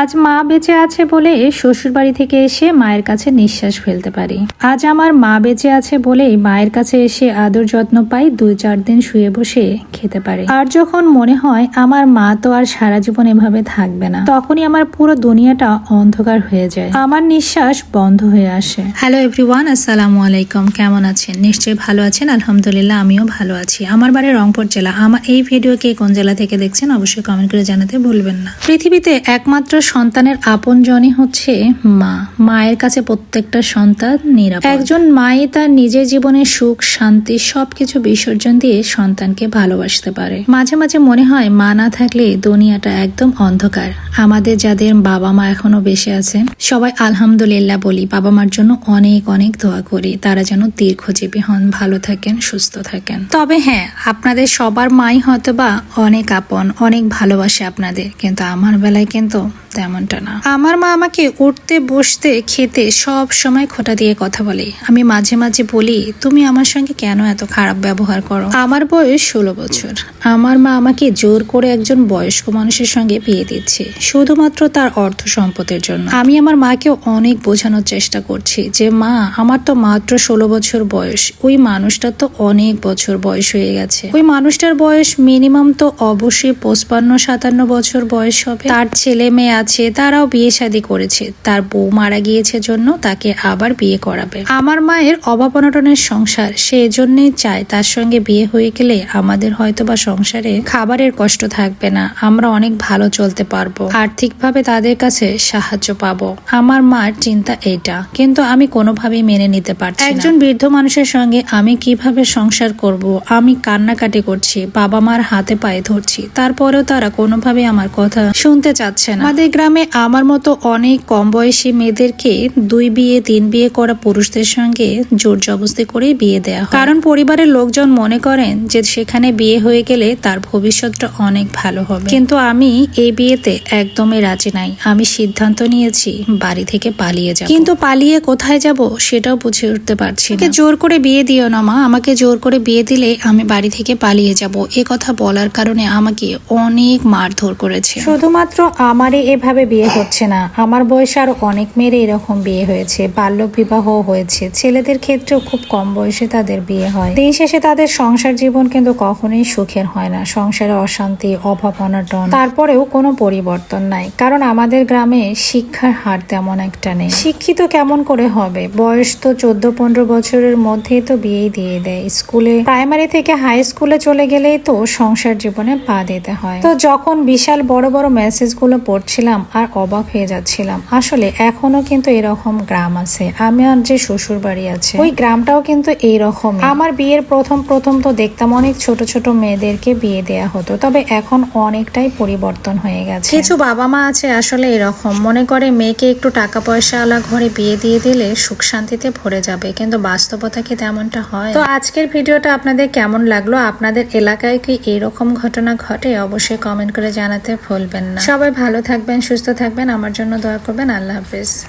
আজ মা বেঁচে আছে বলে শ্বশুর বাড়ি থেকে এসে মায়ের কাছে নিঃশ্বাস ফেলতে পারি। আজ আমার মা বেঁচে আছে বলেই মায়ের কাছে এসে আদর যত্ন পাই দুই চার দিন শুয়ে বসে খেতে পারি। আর যখন মনে হয় আমার মা তো আর সারা জীবন এভাবে থাকবে না তখনই আমার পুরো দুনিয়াটা অন্ধকার হয়ে যায়। আমার নিঃশ্বাস বন্ধ হয়ে আসে। হ্যালো এভরিওয়ান আসসালামু আলাইকুম। কেমন আছেন? নিশ্চয়ই ভালো আছেন আলহামদুলিল্লাহ আমিও ভালো আছি। আমার বাড়ি রংপুর জেলা। আমার এই ভিডিও কে কোন জেলা থেকে দেখছেন অবশ্যই কমেন্ট করে জানাতে ভুলবেন না। পৃথিবীতে একমাত্র সন্তানের আপন জনই হচ্ছে মা। মায়ের কাছে প্রত্যেকটা সন্তান নিরাপদ। একজন মাই তার নিজের জীবনের সুখ, শান্তি সবকিছু বিসর্জন দিয়ে সন্তানকে ভালোবাসতে পারে। মাঝে মাঝে মনে হয় মা না থাকলে দুনিয়াটা একদম অন্ধকার। আমাদের যাদের বাবা মা এখনও বেঁচে আছেন, সবাই আলহামদুলিল্লাহ বলি, বাবা মার জন্য অনেক অনেক দোয়া করি। তারা যেন দীর্ঘজীবী হন, ভালো থাকেন, সুস্থ থাকেন। তবে হ্যাঁ আপনাদের সবার মাই হয়তো বা অনেক আপন, অনেক ভালোবাসে আপনাদের, কিন্তু আমার বেলায় কিন্তু তেমনটা না। আমার মা আমাকে উঠতে, বসতে, খেতে সব সময় খোটা দিয়ে কথা বলে। আমি মাঝে মাঝে বলি, তুমি আমার সঙ্গে কেন এত খারাপ ব্যবহার করো? আমার বয়স ষোলো বছর। আমার মা আমাকে জোর করে একজন বয়স্ক মানুষের সঙ্গে বিয়ে দিচ্ছে, শুধুমাত্র তার অর্থ সম্পদের জন্য। আমি আমার মাকে অনেক বোঝানোর চেষ্টা করছি যে, মা, আমার তো মাত্র ষোলো বছর বয়স। ওই মানুষটার তো অনেক বছর বয়স হয়ে গেছে। ওই মানুষটার বয়স মিনিমাম তো অবশ্যই পঁচপান্ন, সাতান্ন বছর বয়স হবে। তার ছেলে মেয়ে আছে, তারাও বিয়ে শাদী করেছে। তার বউ মারা গিয়েছে জন্য তাকে আবার বিয়ে করাবে। আমার মায়ের অভাব অনটনের সংসার, সে জন্যই চায় তার সঙ্গে বিয়ে হয়ে গেলে আমাদের হয়তো বা সংসারে খাবারের কষ্ট থাকবে না। আমরা অনেক ভালো চলতে পারব। আর্থিকভাবে তাদের কাছে সাহায্য পাবো। আমার মার চিন্তা এটা কিন্তু আমি কোনোভাবেই মেনে নিতে পারছি একজন বৃদ্ধ মানুষের সঙ্গে আমি কীভাবে সংসার করব? আমি কান্নাকাটি করছি, বাবা মার হাতে পায়ে ধরছি। তারপরেও তারা কোনোভাবে আমার কথা শুনতে চাচ্ছে না। আমাদের গ্রামে আমার মতো অনেক কম বয়সী মেয়েদেরকে দুই বিয়ে, তিন বিয়ে করা পুরুষদের সঙ্গে জোর জবস্তি করে বিয়ে দেওয়া হয়। কারণ পরিবারের লোকজন মনে করেন যে সেখানে বিয়ে হয়ে গেলে তার ভবিষ্যৎটা অনেক ভালো হবে। কিন্তু আমি এই বিয়েতে একদমই রাজি নাই। আমি সিদ্ধান্ত নিয়েছি বাড়ি থেকে পালিয়ে যাব। কিন্তু পালিয়ে কোথায় যাব সেটাও বুঝে উঠতে পারছি না। জোর করে বিয়ে দিও না, মা। আমাকে জোর করে বিয়ে দিলে আমি বাড়ি থেকে পালিয়ে যাব। এ কথা বলার কারণে আমাকে অনেক মারধর করেছে। শুধুমাত্র আমারই এভাবে বিয়ে হচ্ছে না। আমার বয়সে আরও অনেক মেয়ের এরকম বিয়ে হয়েছে। বাল্য বিবাহ হয়েছে। ছেলেদের ক্ষেত্রেও খুব কম বয়সে তাদের বিয়ে হয়। দিন শেষে তাদের সংসার জীবন কিন্তু কখনোই সুখের হয় না। সংসারে অশান্তি অভাব অনটন তারপরেও কোনো পরিবর্তন নাই। কারণ আমাদের গ্রামে শিক্ষার হার তেমন একটা নেই। শিক্ষিত কেমন করে হবে? বয়স তো চোদ্দ পনেরো বছরের মধ্যেই তো বিয়েই দিয়ে দেয়। স্কুলে, প্রাইমারি থেকে হাই স্কুলে চলে গেলেই তো সংসার জীবনে পা দিতে হয়। তো যখন বিশাল বড় বড় মেসেজগুলো পড়ছিলাম আর অবাক হয়ে যাচ্ছিলাম। আসলে এখনও কিন্তু এরকম গ্রাম আছে। আমার যে শ্বশুর বাড়ি আছে, ওই গ্রামটাও কিন্তু এইরকম আমার বিয়ের প্রথম প্রথম তো দেখতাম অনেক ছোট ছোট মেয়েদেরকে বিয়ে দেয়া হতো, তবে এখন অনেকটাই পরিবর্তন হয়ে গেছে। কিছু বাবা মা আছে আসলে এরকম। মনে করে মেয়েকে একটু টাকা পয়সাওয়ালা ঘরে বিয়ে দিয়ে দিলে সুখ শান্তিতে ভরে যাবে, কিন্তু বাস্তবতা কি তেমনটা হয়? তো আজকের ভিডিওটা আপনাদের কেমন লাগল? আপনাদের এলাকায় কি এরকম ঘটনা ঘটে? অবশ্যই কমেন্ট করে জানাতে ভুলবেন না। সবাই ভালো থাকবেন সুস্থ থাকবেন। আমার জন্য দয়া করবেন। আল্লাহ হাফেজ।